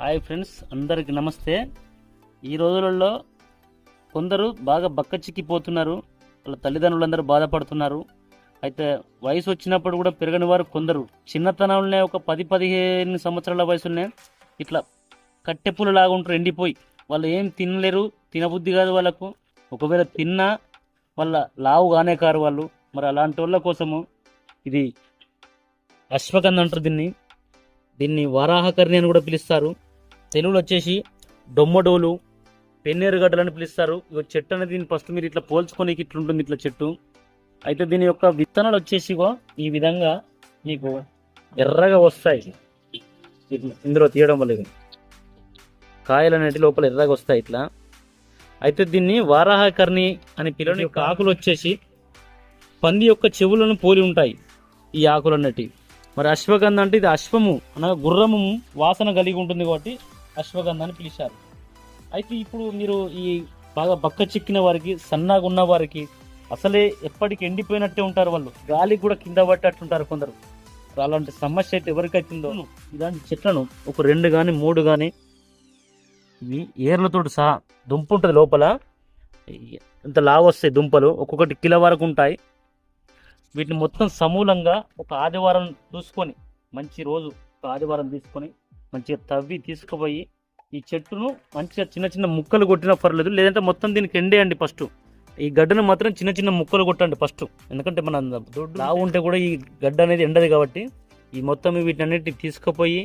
Hi friends అందరికి నమస్తే. ఈ రోజులలో కొందరు బాగా బక్క చిక్కిపోతున్నారు. వాళ్ళ తల్లిదండ్రులందరూ బాధపడుతున్నారు. అయితే వయసు వచ్చినప్పుడు కూడా పెరగని వారు కొందరు. చిన్నతనంలోనే ఒక పది పదిహేను సంవత్సరాల వయసులోనే ఇట్లా కట్టెపులు లాగా ఉంటారు ఎండిపోయి వాళ్ళు ఏం తినలేరు తినబుద్ధి కాదు వాళ్ళకు. ఒకవేళ తిన్నా వాళ్ళ లావు కానే కారు వాళ్ళు. మరి అలాంటి వాళ్ళ కోసము ఇది అశ్వగంధ అంటారు దీన్ని. దీన్ని వారాహకర్ణి అని కూడా పిలుస్తారు. తెలుగులో వచ్చేసి డొమ్మడోలు పెన్నేరుగడ్డలు అని పిలుస్తారు. ఇక చెట్టు అనేది దీన్ని ఫస్ట్ మీరు ఇట్లా పోల్చుకొని ఇట్లా ఉంటుంది ఇట్లా చెట్టు. అయితే దీని యొక్క విత్తనాలు వచ్చేసిగో ఈ విధంగా మీకు ఎర్రగా వస్తాయి. ఇందులో తీయడం వల్ల కాయలు అనేటి లోపల ఎర్రగా వస్తాయి ఇట్లా. అయితే దీన్ని వారాహకర్ణి అని పిల్లని యొక్క ఆకులు వచ్చేసి పంది యొక్క చెవులను పోలి ఉంటాయి ఈ ఆకులు అన్నట్టు మరి అశ్వగంధ అంటే ఇది అశ్వము అనగా గుర్రము వాసన కలిగి ఉంటుంది కాబట్టి అశ్వగంధ అని పిలిచారు. అయితే ఇప్పుడు మీరు ఈ బాగా బక్క చిక్కిన వారికి సన్నగా ఉన్న వారికి అసలే ఎప్పటికి ఎండిపోయినట్టే ఉంటారు వాళ్ళు. గాలికి కూడా కింద పట్టేట్టుంటారు కొందరు. అలాంటి సమస్య అయితే ఎవరికైతుందో ఇలాంటి చెట్లను ఒక రెండు కానీ మూడు కానీ ఇవి ఏర్లతో సహా దుంప ఉంటుంది లోపల. ఇంత లావు వస్తాయి దుంపలు? ఒక్కొక్కటి కిలో వరకు ఉంటాయి. వీటిని మొత్తం సమూలంగా ఒక ఆదివారం చూసుకొని మంచి రోజు ఒక ఆదివారం తీసుకొని మంచిగా తవ్వి తీసుకుపోయి ఈ చెట్టును మంచిగా చిన్న చిన్న ముక్కలు కొట్టినా పర్లేదు లేదంటే మొత్తం దీనికి ఎండేయండి ఫస్ట్. ఈ గడ్డను మాత్రం చిన్న చిన్న ముక్కలు కొట్టండి ఫస్ట్. ఎందుకంటే మన దొడ్డు లావు ఉంటే కూడా ఈ గడ్డ అనేది ఎండదు కాబట్టి ఈ మొత్తం వీటన్నిటిని తీసుకుపోయి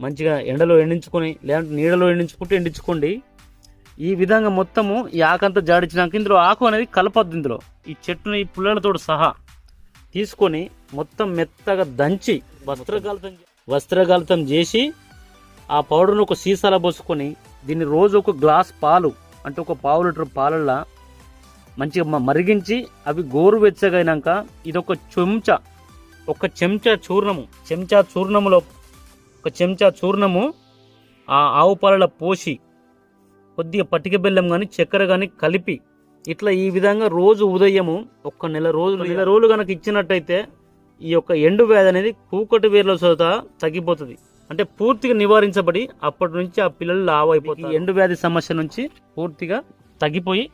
మంచిగా ఎండలో ఎండించుకొని లేదంటే నీడలో ఎండించుకుంటూ ఎండించుకోండి. ఈ విధంగా మొత్తము ఈ ఆకంతా జాడించినాక ఇందులో ఆకు అనేది కలపద్దు ఇందులో. ఈ చెట్టుని ఈ పుల్లలతో సహా తీసుకొని మొత్తం మెత్తగా దంచి వస్త్రగాలితం వస్త్రగాలితం చేసి ఆ పౌడర్ను ఒక సీసాలో పోసుకొని దీన్ని రోజు ఒక గ్లాస్ పాలు అంటే ఒక పావు లీటర్ పాలల్లో మంచిగా మరిగించి అవి గోరువెచ్చగైనాక ఇది ఒక చెంచా ఒక చెంచా చూర్ణము చెంచా చూర్ణములో ఒక చెంచా చూర్ణము ఆ ఆవు పాలలో పోసి కొద్దిగా పటిక బెల్లం కానీ చక్కెర కానీ కలిపి ఇట్లా ఈ విధంగా రోజు ఉదయము ఒక్క నెల రోజులు నెల రోజులు కనుక ఇచ్చినట్టయితే ఈ యొక్క ఎండు వ్యాధి అనేది కూకటి వేర్ల సోత తగ్గిపోతుంది. అంటే పూర్తిగా నివారించబడి అప్పటి నుంచి ఆ పిల్లలు లావు ఎండు వ్యాధి సమస్య నుంచి పూర్తిగా తగ్గిపోయి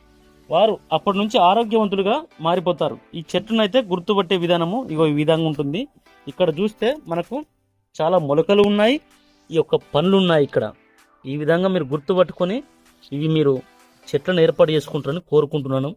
వారు అప్పటి నుంచి ఆరోగ్యవంతులుగా మారిపోతారు. ఈ చెట్టును అయితే గుర్తుపట్టే విధానము ఇగో ఈ విధంగా ఉంటుంది. ఇక్కడ చూస్తే మనకు చాలా మొలకలు ఉన్నాయి. ఈ యొక్క పండ్లు ఉన్నాయి ఇక్కడ. ఈ విధంగా మీరు గుర్తుపట్టుకొని ఇవి మీరు చెట్లను ఏర్పాటు చేసుకుంటారని కోరుకుంటున్నాను.